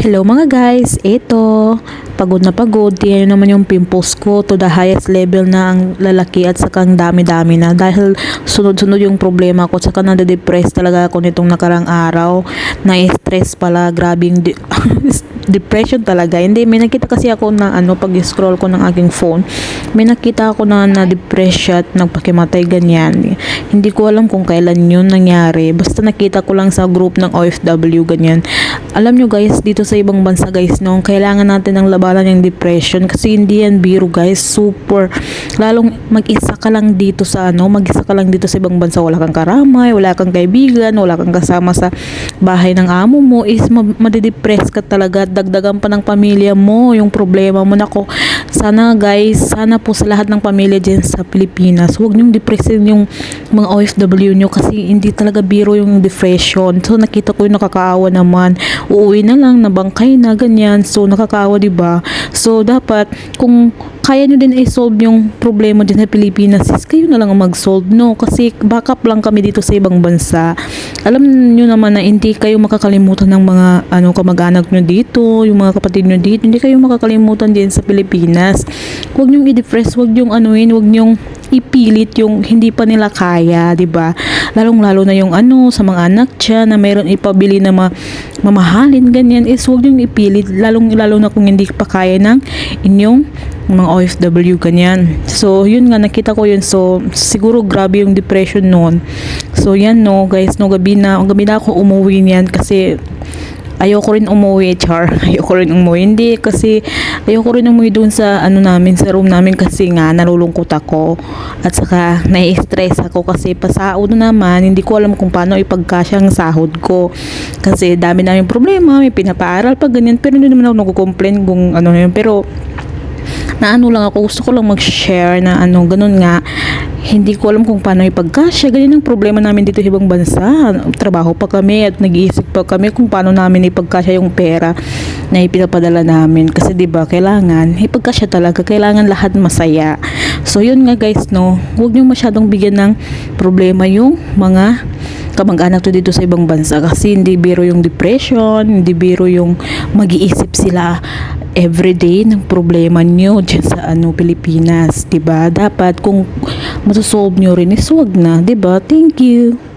Hello mga guys, ito, pagod na pagod, yan naman yung pimples ko to the highest level na ang lalaki at saka ang dami-dami na. Dahil sunod-sunod yung problema ko saka nade-depress talaga ako nitong nakarang araw, na-stress pala, grabing depression talaga. Hindi, may nakita kasi ako na ano, pag scroll ko ng aking phone, may nakita ako na na-depress at nagpakimatay ganyan. Hindi ko alam kung kailan yun nangyari. Basta nakita ko lang sa group ng OFW ganyan. Alam nyo guys, dito sa ibang bansa guys, no, kailangan natin ng labanan yung depression kasi hindi yan biro guys, super. Lalong mag-isa ka lang dito sa ano, mag-isa ka lang dito sa ibang bansa, wala kang karamay, wala kang kaibigan, wala kang kasama sa bahay ng amo mo, is ma- madidepress ka talaga dagdagan pa ng pamilya mo yung problema mo. Nako, sana guys, sana po sa lahat ng pamilya dyan sa Pilipinas, huwag niyong depressin yung mga OFW nyo kasi hindi talaga biro yung depression. So nakita ko yung nakakaawa naman. Uuwi na lang, nabangkay na, ganyan. So nakakaawa, ba? So dapat, kung kaya nyo din i-solve yung problema din sa Pilipinas, is kayo na lang ang mag-solve, no? Kasi backup lang kami dito sa ibang bansa. Alam nyo naman na hindi kayo makakalimutan ng mga ano kamag-anak nyo dito, yung mga kapatid nyo dito, hindi kayo makakalimutan din sa Pilipinas. Huwag nyo i-depress, huwag nyo anuin, huwag nyo ipilit yung hindi pa nila kaya, 'di ba? Lalong-lalo na yung ano sa mga anak siya na mayroon ipabili na ma- mamahalin ganyan is huwag yung ipilit lalong lalo na kung hindi pa kaya ng inyong mga OFW ganyan. So, yun nga nakita ko yun. So, siguro grabe yung depression noon. So, yan no, guys, no gabi na, gabi na ako umuwi niyan kasi ayoko rin umuwi, char. Ayoko rin umuwi. Hindi, kasi ayoko rin umuwi dun sa, ano namin, sa room namin kasi nga, nalulungkot ako. At saka, nai-stress ako kasi pasaod naman, hindi ko alam kung paano ipagkasya ang sahod ko. Kasi dami namin problema, may pinapaaral pa ganyan, pero hindi naman ako nagko-complain kung ano yun. Pero, na ano lang ako, gusto ko lang mag-share na ano, ganun nga, hindi ko alam kung paano ipagkasya. Ganyan ang problema namin dito ibang bansa. Trabaho pa kami at nag-iisip pa kami kung paano namin ipagkasya yung pera na ipinapadala namin. Kasi 'di ba kailangan, ipagkasya talaga, kailangan lahat masaya. So yun nga guys, no, huwag niyo masyadong bigyan ng problema yung mga kamag-anak to dito sa ibang bansa kasi hindi biro yung depression, hindi biro yung mag-iisip sila everyday ng problema nyo dyan sa ano Pilipinas, ba? Dapat kung masosolve nyo rin is wag na, ba? Thank you.